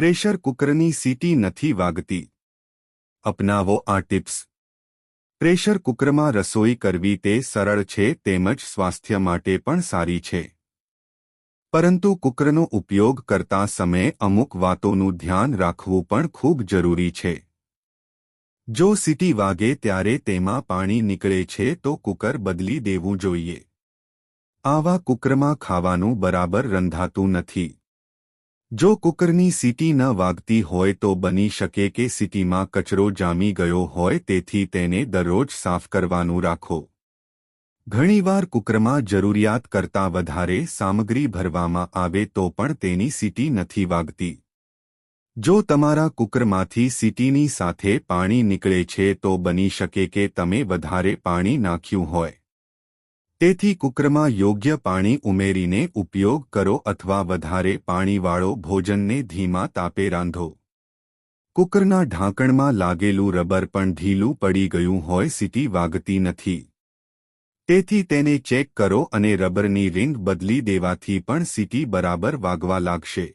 Pressure કુકરની city નથી વાગતી. અપનાવો આ tips. Pressure કુકરમાં રસોઈ કરવી તે સરળ છે, તેમજ સ્વાસ્થ્ય માટે પણ સારી છે. પરંતુ કુકરનો ઉપયોગ કરતા સમયે અમુક વાતોનું ધ્યાન રાખવું પણ ખૂબ જરૂરી છે. જો સીટી વાગે ત્યારે તેમાં પાણી નીકળે છે, તો કુકર બદલી દેવું જોઈએ. આવા કુકરમાં ખાવાનું બરાબર રંધાતું નથી. જો કુકરની સીટી ન વાગતી હોય તો બની શકે કે સીટીમાં કચરો જામી ગયો હોય તેથી તેને દરરોજ સાફ કરવાનું રાખો. ઘણીવાર કુકરમાં જરૂરિયાત કરતાં વધારે સામગ્રી ભરવામાં આવે તો પણ તેની સીટી નથી વાગતી. જો તમારા કુકરમાંથી સીટીની સાથે પાણી નીકળે છે તો બની શકે કે તમે વધારે પાણી નાખ્યું હોય. તેથી કુકરમાં યોગ્ય પાણી ઉમેરીને ઉપયોગ કરો અથવા વધારે પાણીવાળો ભોજનને ધીમા તાપે રાંધો. કુકરના ઢાંકણમાં લાગેલું રબર પણ ઢીલું પડી ગયું હોય સીટી વાગતી નથી. તેથી તેને ચેક કરો અને રબરની રિંગ બદલી દેવાથી પણ સીટી બરાબર વાગવા લાગશે.